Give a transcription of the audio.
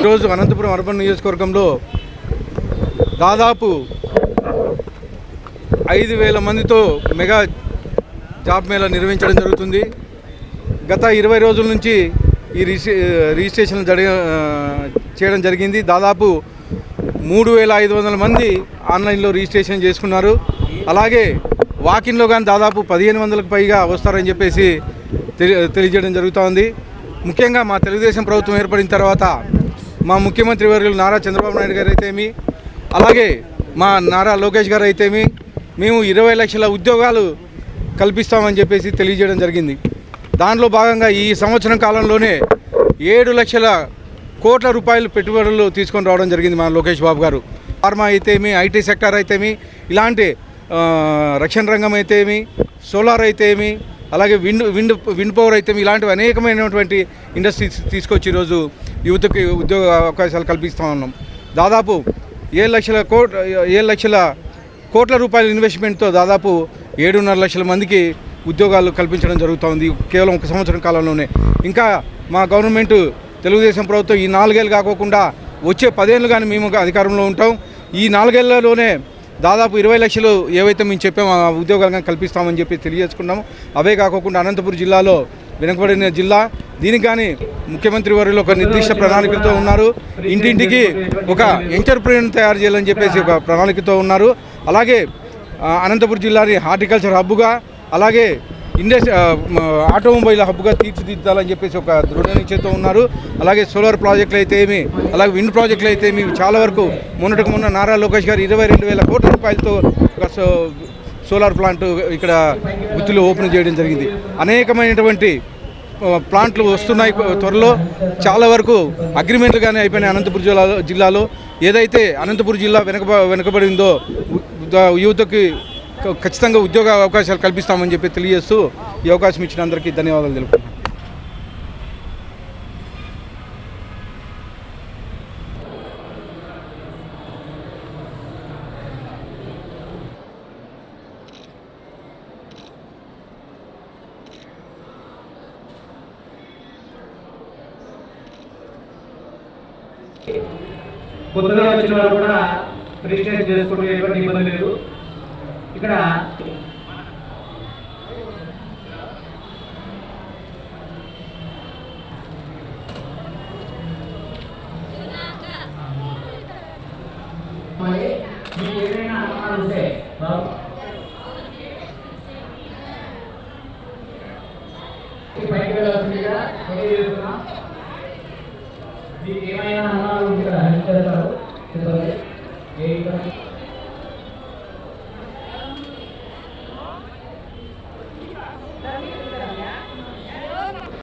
ఈరోజు అనంతపురం అర్బన్ నియోజకవర్గంలో దాదాపు ఐదు వేల మందితో మెగా జాబ్ మేళా నిర్వహించడం జరుగుతుంది. గత ఇరవై రోజుల నుంచి ఈ రిజి రిజిస్ట్రేషన్ జరిగ చేయడం జరిగింది. దాదాపు మూడు వేల ఐదు వందల మంది ఆన్లైన్లో రిజిస్ట్రేషన్ చేసుకున్నారు. అలాగే వాకిన్లో కానీ దాదాపు పదిహేను వందలకు పైగా వస్తారని చెప్పేసి తెలి తెలియజేయడం జరుగుతోంది. ముఖ్యంగా మా తెలుగుదేశం ప్రభుత్వం ఏర్పడిన తర్వాత మా ముఖ్యమంత్రి వర్గులు నారా చంద్రబాబు నాయుడు గారు అయితేమి అలాగే మా నారా లోకేష్ గారు అయితేమి మేము ఇరవై లక్షల ఉద్యోగాలు కల్పిస్తామని చెప్పేసి తెలియజేయడం జరిగింది. దానిలో భాగంగా ఈ సంవత్సరం కాలంలోనే ఏడు లక్షల కోట్ల రూపాయలు పెట్టుబడులు తీసుకొని రావడం జరిగింది మన లోకేష్ బాబు గారు. ఫార్మా అయితేమి ఐటీ సెక్టార్ అయితేమి ఇలాంటి రక్షణ రంగం అయితేమి సోలార్ అయితేమి అలాగే విండ్ విండ్ విండ్ పవర్ అయితే ఇలాంటివి అనేకమైనటువంటి ఇండస్ట్రీస్ తీసుకొచ్చి ఈరోజు యువతకి ఉద్యోగ అవకాశాలు కల్పిస్తూ ఉన్నాం. దాదాపు ఏడు లక్షల కోట్ ఏడు లక్షల కోట్ల రూపాయల ఇన్వెస్ట్మెంట్తో దాదాపు ఏడున్నర లక్షల మందికి ఉద్యోగాలు కల్పించడం జరుగుతోంది కేవలం ఒక సంవత్సరం కాలంలోనే. ఇంకా మా గవర్నమెంట్ తెలుగుదేశం ప్రభుత్వం ఈ నాలుగేళ్ళు కాకోకుండా వచ్చే పదేళ్ళు కానీ మేము అధికారంలో ఉంటాం. ఈ నాలుగేళ్ళలోనే దాదాపు ఇరవై లక్షలు ఏవైతే మేము చెప్పామో ఆ కల్పిస్తామని చెప్పి తెలియజేసుకున్నాము. అవే కాకుండా అనంతపురం జిల్లాలో వెనుకబడిన జిల్లా. దీనికి కానీ ముఖ్యమంత్రి వారిలో ఒక నిర్దిష్ట ప్రణాళికతో ఉన్నారు. ఇంటింటికి ఒక ఎంటర్ప్రైనర్ తయారు చేయాలని చెప్పేసి ఒక ప్రణాళికతో ఉన్నారు. అలాగే అనంతపురం జిల్లాని హార్టికల్చర్ హబ్గా అలాగే ఇండస్ ఆటోమొబైల్ హబ్గా తీర్చిదిద్దాలని చెప్పేసి ఒక దృఢ నిశ్చయంతో ఉన్నారు. అలాగే సోలార్ ప్రాజెక్టులు అయితే ఏమి అలాగే విండ్ ప్రాజెక్టులు అయితే ఏమి చాలా వరకు మొన్నటికి మొన్న నారా లోకేష్ గారు ఇరవై రెండు వేల కోట్ల రూపాయలతో ఒక సోలార్ ప్లాంట్ ఇక్కడ గుత్తిలో ఓపెన్ చేయడం జరిగింది. అనేకమైనటువంటి ప్లాంట్లు వస్తున్నాయి త్వరలో. చాలా వరకు అగ్రిమెంట్లు కానీ అయిపోయినాయి అనంతపురం జిల్లాలో జిల్లాలో. ఏదైతే అనంతపురం జిల్లా వెనక వెనుకబడిందో యువతకి ఖచ్చితంగా ఉద్యోగ అవకాశాలు కల్పిస్తామని చెప్పి తెలియజేస్తూ ఈ అవకాశం ఇచ్చిన అందరికీ ధన్యవాదాలు తెలుపుతున్నాను కొత్తగా వచ్చిన వాళ్ళు కూడా రిజిస్ట్రేషన్ చేసుకుంటే ఎటువంటి ఇబ్బంది లేదు. ఇక్కడ మీకు ఏదైనా అనుమానాలు ఉంటే బాబు పైకి వెళ్ళాల్సిందిగా మీకు ఏమైనా అనుమానాలు ఉంటే కదా హెల్ప్ చేస్తారు చెప్పండి. ఏ